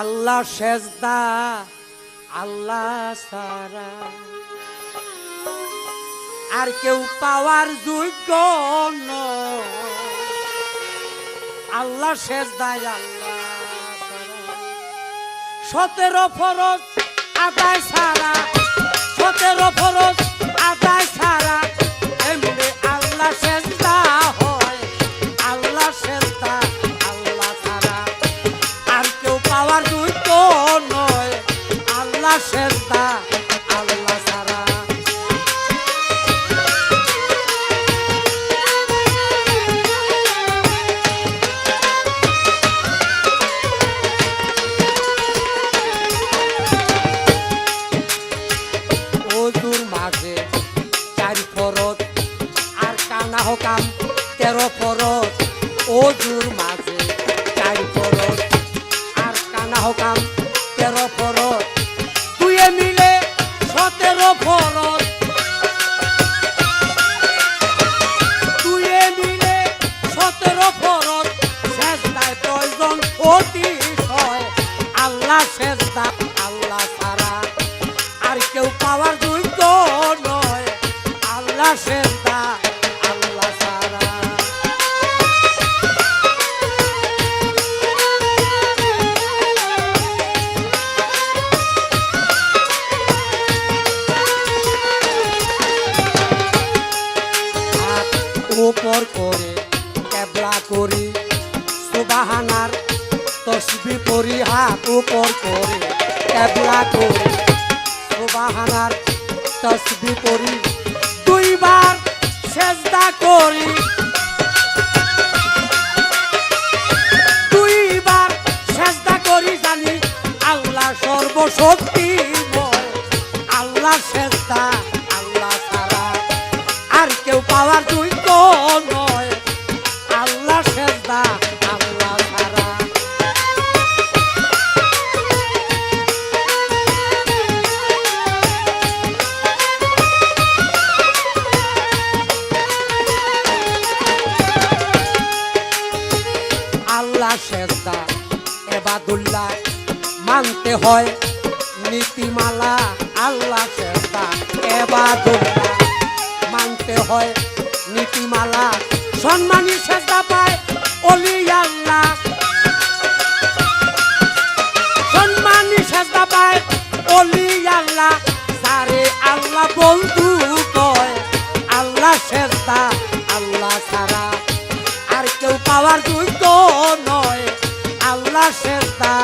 আল্লাহ সেজদা, আল্লাহ সারা। আর কেউ পাওয়ার যোগ্য। আল্লাহ সেজদায় আল্লাহ সতেরো ফরজ আদায় সারা। সতেরো ফরজ আদায় সারা। এমনি আল্লাহ সেজদা হয়, আল্লাহ সেজদা অজুর মাঝে চার ফরত আর কানা হকাম তেরো ফরত দুয়ে মিলে সতেরো ফরত দুয়ে মিলে সতেরো ফরত শেষদায় প্রয়োজন অতিশয় আল্লাহ শেষদা আল্লাহ উপর করে, কেবলা করি। সুবাহানার তসবি করি হাত উপর করে, কেবলা করি। সুবাহানার তসবি করি দুইবার সেজদা করি। দুইবার সেজদা করি জানি আল্লাহ সর্বশক্তি আল্লাহ সেজদা আল্লাহ সারা আর কেউ পাওয়ার সেজদা এবাদুল্লাহ মানতে হয় নীতিমালা, আল্লাহ সেজদা এবাদুল্লাহ মানতে হয় নীতিমালা, সম্মানী সেজদা পায় অলি আল্লাহ। সম্মানী সেজদা পায় অলি আল্লাহ। সারে আল্লাহ বন্ধু কয়, আল্লাহ সেজদা আল্লাহ সারা আর কেউ পাওয়ার যোগ্য নয়। সেজদা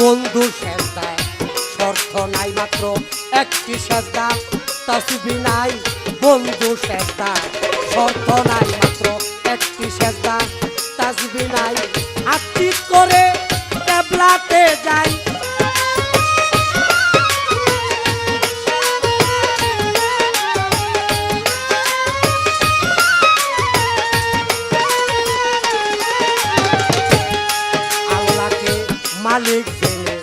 বন্ধু সেজদায় শর্ত নাই মাত্র একটি সেজদা তসবি নাই। বন্ধু সেজদা নাই মালিক জেনে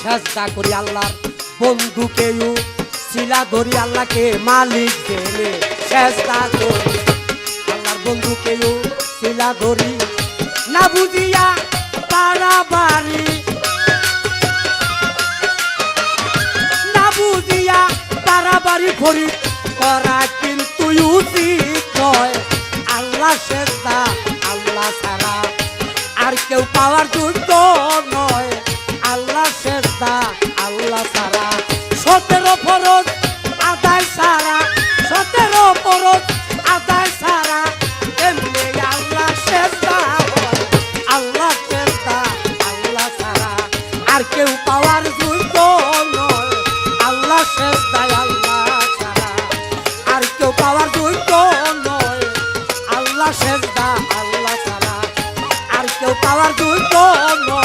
সাজদা করি আল্লাহর বন্ধুকেও শিলা ধরি আল্লাহকে মালিক জেনে সাজদা করি আল্লাহর বন্ধুকেও শিলা ধরি। না বুঝিয়া পারাবারি না বুঝিয়া পারাবারি করি করা কিন্তু উচিত নয়। আল্লাহ সেজদা, আল্লাহ সারা আর কেউ পাওয়ার যোগ্য নয়। বান্দা, আল্লাহ সারা সতেরো ফরজ আদায় সারা সতেরো ফরজ আদায় সারা এমনি আল্লাহ আল্লাহ আল্লাহ সারা আর কেউ পাওয়ার যোগ্য নয়, আল্লাহ চেষ্টা আল্লাহ সারা আর কেউ পাওয়ার যোগ্য নয়, আল্লাহ চেষ্টা, আল্লাহ সারা আর কেউ পাওয়ার যোগ্য নয়